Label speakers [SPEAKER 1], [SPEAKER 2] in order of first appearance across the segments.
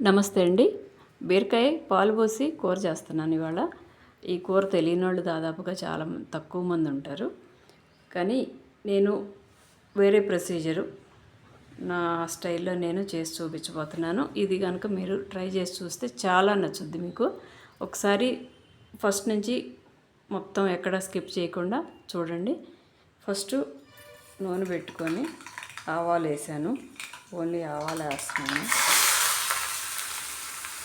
[SPEAKER 1] నమస్తే అండి. బీరకాయ పాలు పోసి కూర చేస్తున్నాను ఇవాళ. ఈ కూర తెలియని వాళ్ళు దాదాపుగా చాలా తక్కువ మంది ఉంటారు. కానీ నేను వేరే ప్రొసీజరు. నా స్టైల్లో నేను చేసి చూపించబోతున్నాను. ఇది కనుక మీరు ట్రై చేసి చూస్తే చాలా నచ్చుద్ది మీకు. ఒకసారి ఫస్ట్ నుంచి మొత్తం ఎక్కడ స్కిప్ చేయకుండా చూడండి. ఫస్ట్ నూనె పెట్టుకొని ఆవాలు వేసాను. ఓన్లీ ఆవాలు వేస్తున్నాను.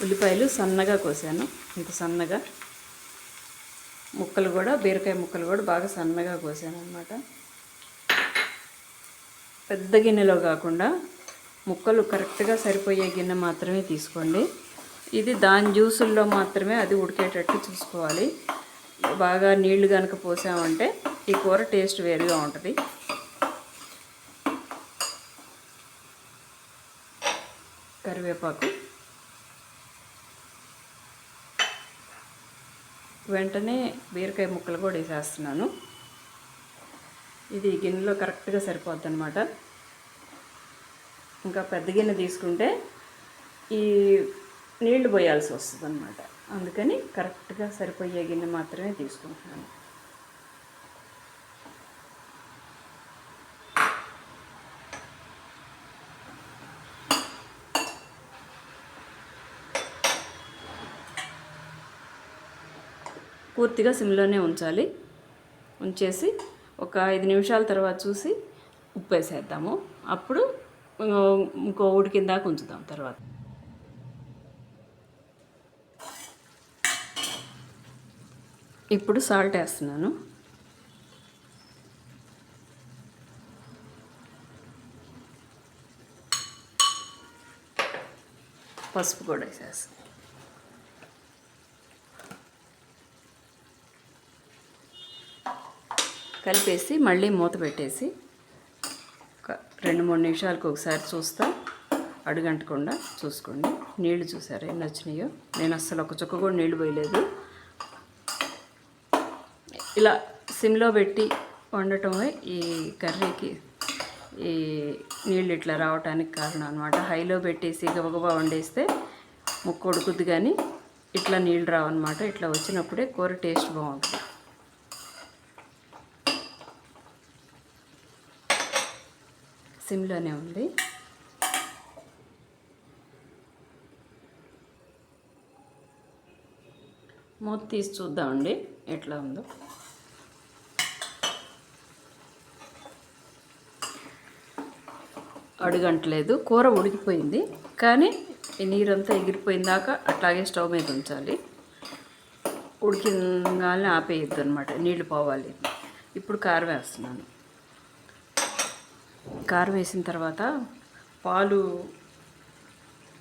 [SPEAKER 1] ఉల్లిపాయలు సన్నగా కోసాను. ఇంత సన్నగా. ముక్కలు కూడా బీరకాయ ముక్కలు కూడా బాగా సన్నగా కోసాను అనమాట పెద్ద గిన్నెలో కాకుండా ముక్కలు కరెక్ట్గా సరిపోయే గిన్నె మాత్రమే తీసుకోండి. ఇది దాని జ్యూసుల్లో మాత్రమే అది ఉడికేటట్టు చూసుకోవాలి. బాగా నీళ్ళు కనుక పోసామంటే ఈ కూర టేస్ట్ వేరుగా ఉంటుంది. కరివేపాకు. వెంటనే బీరకాయ ముక్కలు కూడా వేసేస్తున్నాను. ఇది గిన్నెలో కరెక్ట్గా సరిపోద్ది అనమాట ఇంకా పెద్ద గిన్నె తీసుకుంటే ఈ నీళ్ళు పోయాల్సి వస్తుంది అనమాట అందుకని కరెక్ట్గా సరిపోయే గిన్నె మాత్రమే తీసుకుంటున్నాను. పూర్తిగా సిమ్లోనే ఉంచాలి. ఉంచేసి ఒక ఐదు నిమిషాల తర్వాత చూసి ఉప్పు వేసేద్దాము అప్పుడు ఇంకో ఉడికిందాక ఉంచుదాం తర్వాత. ఇప్పుడు సాల్ట్ వేస్తున్నాను. పసుపు కూడా వేసేస్తాను. కలిపేసి మళ్ళీ మూత పెట్టేసి ఒక రెండు మూడు నిమిషాలకు ఒకసారి చూస్తా. అడుగంటకుండా చూసుకోండి. నీళ్ళు చూసారా? ఎన్ని వచ్చినాయో నేను అస్సలు ఒక చుక్క కూడా నీళ్ళు పోయలేదు. ఇలా సిమ్లో పెట్టి వండటమే ఈ కర్రీకి ఈ నీళ్ళు ఇట్లా రావటానికి కారణం అనమాట హైలో పెట్టేసి గబగబా వండేస్తే ముక్క ఉడుకుద్ది కానీ ఇట్లా నీళ్ళు రావన్నమాట. ఇట్లా వచ్చినప్పుడే కూర టేస్ట్ బాగుంటుంది. సిమ్లోనే ఉంది. మూత తీసి చూద్దామండి ఎట్లా ఉందో. అడుగంటలేదు కూర ఉడికిపోయింది కానీ ఈ నీరంతా ఎగిరిపోయిందాక అట్లాగే స్టవ్ మీద ఉంచాలి. ఉడికింగానే ఆపేయద్దు అనమాట నీళ్ళు పోవాలి. ఇప్పుడు కారం వేస్తున్నాను. కారం వేసిన తర్వాత పాలు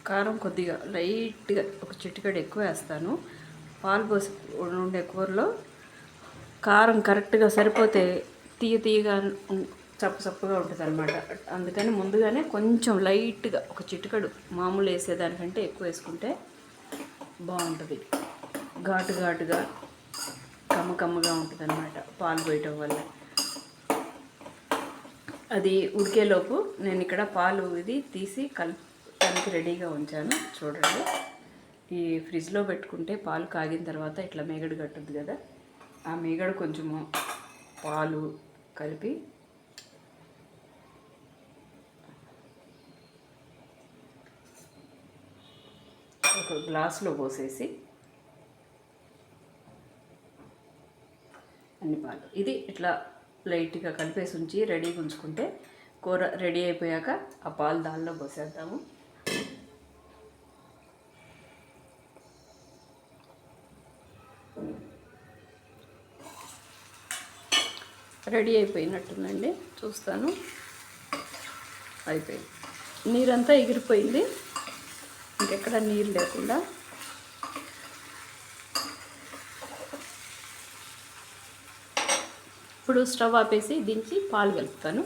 [SPEAKER 1] కారం కొద్దిగా లైట్గా ఒక చిటికెడు ఎక్కువ వేస్తాను. పాలు పోసి ఉండే కూరలో కారం కరెక్ట్గా సరిపోతే తీయ తీయగా చప్పు చప్పుగా ఉంటుంది అనమాట అందుకని ముందుగానే కొంచెం లైట్గా ఒక చిటికెడు మామూలు వేసేదానికంటే ఎక్కువ వేసుకుంటే బాగుంటుంది. ఘాటు ఘాటుగా కమ్మ కమ్మగా ఉంటుంది అనమాట పాలు పోయటం వల్ల. అది ఉడికేలోపు నేను ఇక్కడ పాలు ఇది తీసి కలపడానికి రెడీగా ఉంచాను. చూడండి. ఈ ఫ్రిడ్జ్లో పెట్టుకుంటే పాలు కాగిన తర్వాత ఇట్లా మేగడు కట్టుద్ది కదా. ఆ మేగడ కొంచెము పాలు కలిపి ఒక గ్లాస్లో పోసేసి అన్ని పాలు. ఇది ఇట్లా లైట్గా కలిపేసి ఉంచి రెడీగా ఉంచుకుంటే కూర రెడీ అయిపోయాక ఆ పాలు దానిలో పోసేద్దాము. రెడీ అయిపోయినట్టుందండి. చూస్తాను. అయిపోయింది. నీరంతా ఎగిరిపోయింది. ఇంకెక్కడ నీరు లేకుండా ఇప్పుడు స్టవ్ ఆపేసి దించి పాలు కలుపుతాను.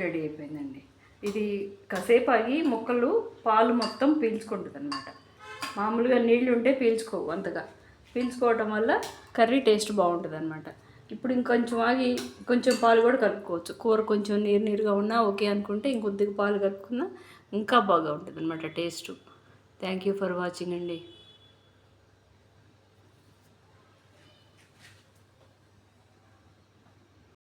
[SPEAKER 1] రెడీ అయిపోయిందండి. ఇది కాసేపు ఆగి ముక్కలు పాలు మొత్తం పీల్చుకుంటుంది అనమాట మామూలుగా నీళ్ళు ఉంటే పీల్చుకోవు అంతగా. పీల్చుకోవటం వల్ల కర్రీ టేస్ట్ బాగుంటుంది అనమాట ఇప్పుడు ఇంకొంచెం ఆగి కొంచెం పాలు కూడా కలుపుకోవచ్చు. కూర కొంచెం నీరు నీరుగా ఉన్నా ఓకే అనుకుంటే ఇంకొద్దిగా పాలు కలుపుకున్నా ఇంకా బాగా ఉంటుంది అనమాట taste. Thank you for watching అండి.